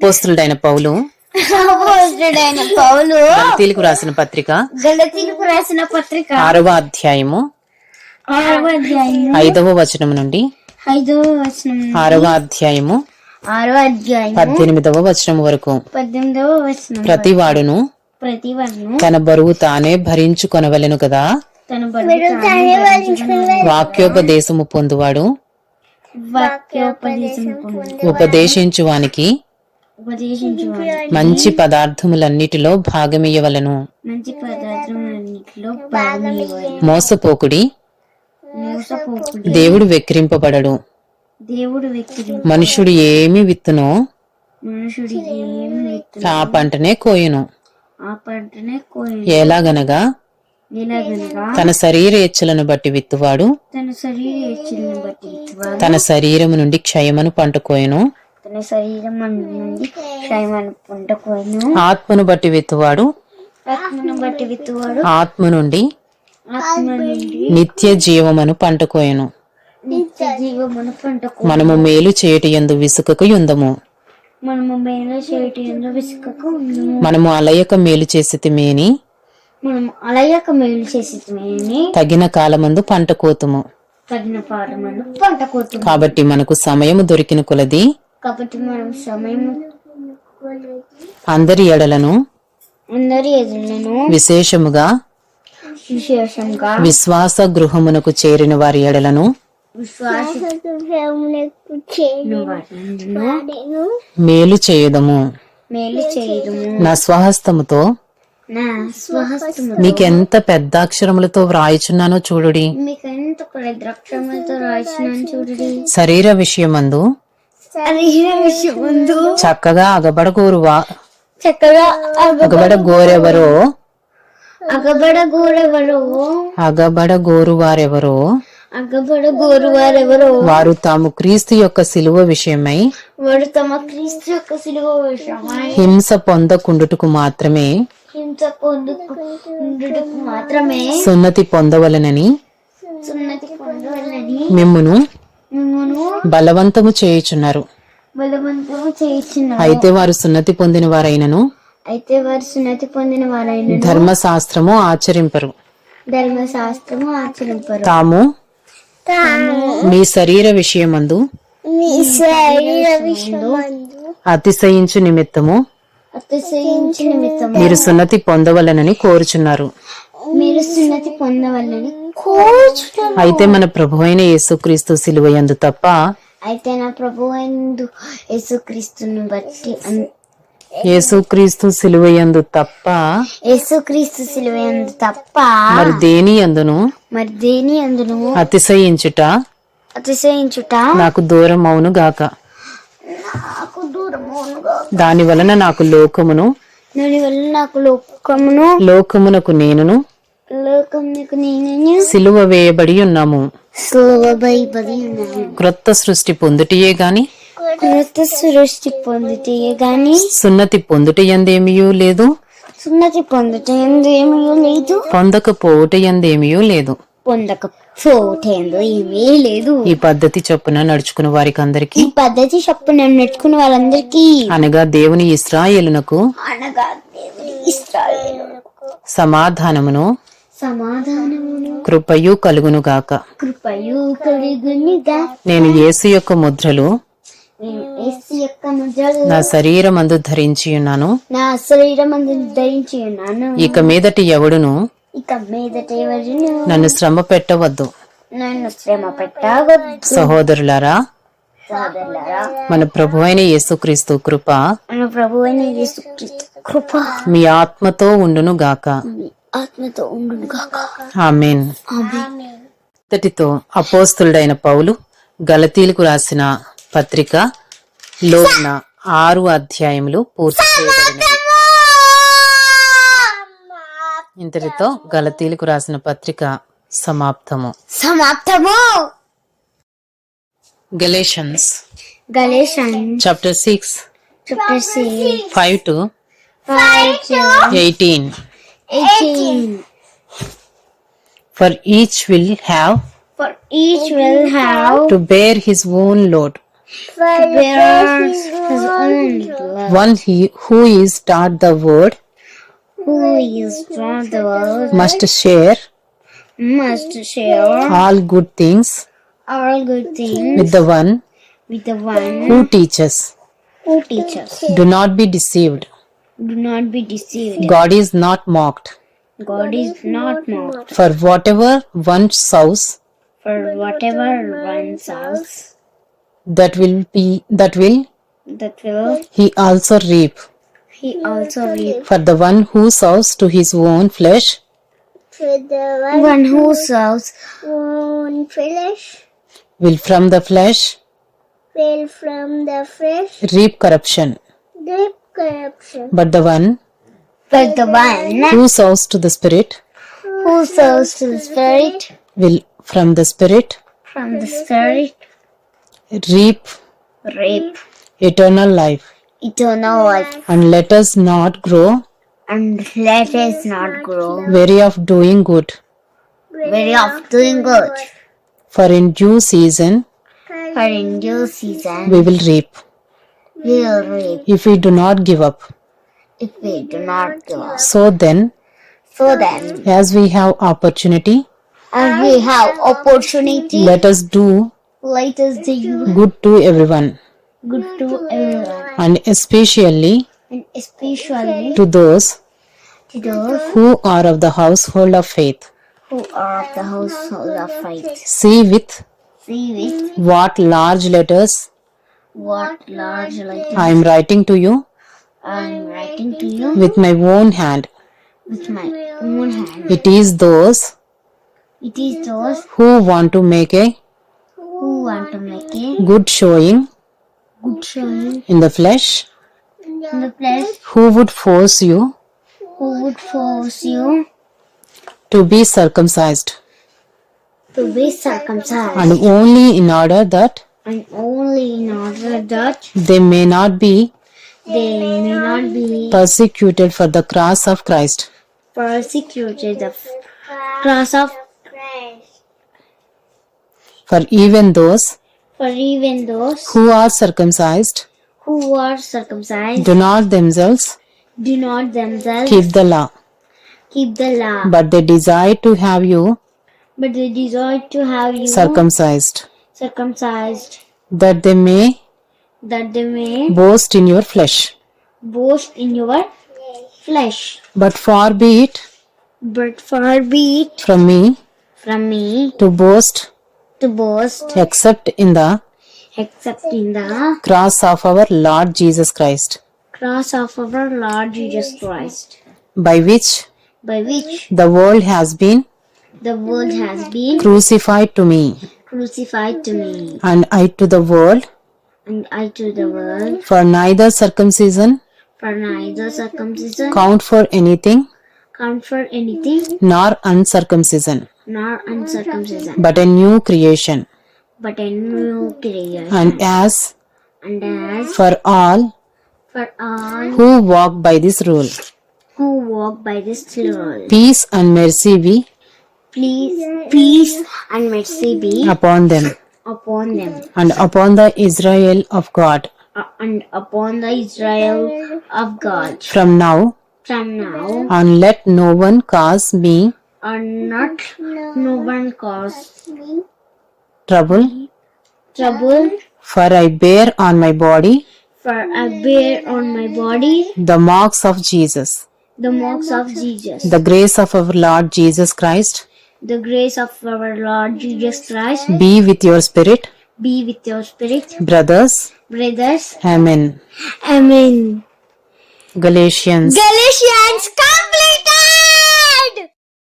పోస్తులుడైన పౌలు. అపోస్తుడైన పౌలు. గలతీలకు రాసిన పత్రిక. గలతీలకు రాసిన పత్రిక. ఆరవ అధ్యాయము. ఆరవ ఐదవ వచనం నుండి. ఐదవ వచనం ఆరవ అధ్యాయము. ఆరవ అధ్యాయం పద్దెనిమిదవ వచనం వరకు. పద్దెనిమిదవ వచనం ప్రతి వాడును ప్రతి వాడును తన బరువు తానే భరించుకొనవలెను కదా. తన బరువు వాక్యోపదేశము పొందువాడు. ఉపదేశించువానికి ఉపదేశించు మంచి పదార్థములన్నిటిలో భాగమియ్యవలను మంచి పదార్థములన్నిటిలో భాగమయ్యాయి మోసపోకుడి మోసపోకుడి. దేవుడు వెక్కిరింపబడడు. దేవుడు మనుషుడు ఏమి విత్తునో మనుషుడు ఏమి ఎత్తున ఆ పంటనే కోయును. ఆ పంటనే కోరి ఎలాగనగా తన శరీరేచ్ఛలను బట్టి విత్తువాడు. తన శరీర హెచ్చలను బట్టి విత్తువాడు. తన శరీరము నుండి క్షయమను పంట కోయును. తన శరీరం నుండి ఆత్మను బట్టి ఆత్మను బట్టి విత్తువాడు ఆత్మ నుండి ఆత్మ నుండి నిత్య జీవమను పంట కోయను నిత్య జీవమును మనము మేలు చేయటి యందు విసుకకు యుందము. మనము మేలు చేయటి ఎందు విసుకకు మనము అలయక మేలు చేసితిమేని మనము అలయక మేలు చేసి తగిన కాలమందు పంట కోతుము. తగిన పాఠమును పంట కోతుంది కాబట్టి మనకు సమయము దొరికిన కొలది కాబట్టి మనం సమయం అందరి ఎడలను అందరి ఎదులను విశేషముగా విశేషంగా విశ్వాస గృహమునకు చేరిన వారి ఎడలను మేలు చేయుదము. మేలు నా స్వహస్తముతో నా స్వహస్తము నీకెంత పెద్ద అక్షరములతో వ్రాయిచున్నానో చూడుడి. మీకు ఎంత ద్రాక్షములతో రాసినాను చూడండి. శరీర విషయమందు చక్కగా అగబడగోరువా? చక్కగా అగబడగోరెవరో? అగబడ గోరెవరో అగబడ గోరు వారెవరో వారు తాము క్రీస్తు యొక్క శిలువ విషయమై వాడు తమ క్రీస్తు యొక్క సిలువ విషయమై హింస పొందకుండుటకు మాత్రమే హింస మాత్రమే సున్నతి పొందవలనని సున్నతి పొందవాలని మిమ్మును మిమ్మను బలవంతము చేయుచున్నారు. బలవంతము అయితే వారు సున్నతి పొందిన వారైనను అయితే వారు సున్నతి పొందిన వారైన ధర్మశాస్త్రము ఆచరింపరు. ధర్మశాస్త్రము ఆచరింపరు. తాము మీ శరీర విషయమందు అతిశయించు నిమిత్తము అతిశయించి నిమిత్తము మీరు సున్నతి పొందవలనని కోరుచున్నారు. మీరు సున్నతి పొందవలని కోరుచున్నాను. అయితే మన ప్రభు అయిన యేసుక్రీస్తు సిలువయందు తప్ప అయితే నా ప్రభు ఎందు యేసుక్రీస్తుని బట్టి అన్- యేసుక్రీస్తు సిలువయందు తప్ప యేసుక్రీస్తు సిలువ ఎందు తప్ప మరి దేని అందును మరి దేని అందును అతిశయించుట అతిశయించుట నాకు దూరం అవును గాక. నాకు దూరముగా దాని వలన నాకు లోకమును దాని వల్ల నాకు లోకమును లోకమునకు నేనును లోకమునకు నేను సిలువ వేయబడి ఉన్నాము. క్రొత్త సృష్టి పొందుటియే గాని కృత సృష్టి పొందితే గాని సున్నతి పొందుట ఎందేమియూ లేదు? సున్నతి పొందితే ఏమీ లేదు. పొందకపోవుట ఎందేమియూ లేదు. పొందకపోతేందో ఏమీ లేదు. ఈ పద్ధతి చొప్పున నడుచుకున్న వారికి అందరికి ఈ పద్ధతి చెప్పు నేను నెట్టుకున్న వాళ్ళందరికీ అనగా దేవుని ఇస్రాయేలునకు అనగా దేవుని ఇస్రాయేలునకు సమాధానమును సమాధానమును కృపయు కలుగును గాక కృపయు కలిగునిగా నేను యేసు యొక్క ముద్రలు నా శరీరమందు ధరించి ఉన్నాను నా శరీరం అందు ధరించి ఉన్నాను ఇక మీదటి ఎవడును? ఇక మీదట ఎవరిని నన్ను శ్రమ పెట్టవద్దు. నన్ను శ్రమ పెట్టవద్దు. సహోదరులారా మన ప్రభు అయిన యేసుక్రీస్తు కృప మన ప్రభు అయిన యేసుక్రీస్తు కృప మీ ఆత్మతో ఉండును గాక ఆత్మతో ఉండును గాక ఆమెన్. ఇంతటితో అపోస్తులుడైన పౌలు గలతీలకు రాసిన పత్రిక లో ఉన్న ఆరు అధ్యాయములు పూర్తి చేయబడినవి ఇంతటితో గలతీలకు రాసిన పత్రిక సమాప్తము. సమాప్తము. Galatians Galatian chapter six chapter six five to five eighteen. 18. For each will have For each will have to bear his own load. bears his own load. One he who is taught the word Who is taught the world must share must share all good things all good things with the one with the one who teaches. who teaches. Do not be deceived. Do not be deceived. God is not mocked. God is not mocked. For whatever one sows, For whatever one sows, that will be that will that will he also reap. he also reap. For the one who sows to his own flesh For the One who sows own flesh will from the flesh will from the flesh reap corruption. reap corruption. But the one But the one who sows to the Spirit who sows to the Spirit will from the Spirit from the Spirit reap reap eternal life. eternal life. And let us not grow And let us not grow weary of doing good. weary of doing good. For in due season For in due season we will reap we will reap if we do not give up. if we do not give up. So then, So then, as we have opportunity, as we have opportunity, let us do let us do good to everyone, good to everyone, and especially and especially to those to those who are of the household of faith. who are of the household of faith. See with See with what large letters what large letters I am writing to you. I am writing to you. with my own hand. with my own hand. It is those It is those who want to make a who want to make a good showing good showing in the flesh, in the flesh. Who would force you who would force you to be circumcised, to be circumcised. And only in order that and only in order that they may not be they may not be persecuted for the cross of Christ. persecuted the cross of Christ. For even those For even those who are circumcised who are circumcised do not themselves do not themselves keep the law, keep the law, but they desire to have you but they desire to have you circumcised, circumcised, that they may that they may boast in your flesh. boast in your flesh. But far be it But far be it from me from me to boast to boast except in the except in the cross of our Lord Jesus Christ, cross of our Lord Jesus Christ, by which by which the world has been the world has been crucified to me, crucified to me, and I to the world, and I to the world, for neither circumcision. For neither circumcision. Count for anything, count for anything, nor uncircumcision, nor uncircumcision, but a new creation. but a new creation. And as And as for all for all who walk by this rule, who walk by this rule, peace and mercy be please, peace and mercy be upon them. upon them, and upon the Israel of God. Uh, and upon the Israel of God. from now. From now. And let no one cause me. And not no one cause me. trouble, trouble, for I bear on my body. For I bear on my body the marks of Jesus. the marks of Jesus. The grace of our Lord Jesus Christ The grace of our Lord Jesus Christ be with your spirit, be with your spirit, brothers. brothers. Amen. Amen. Galatians Galatians, come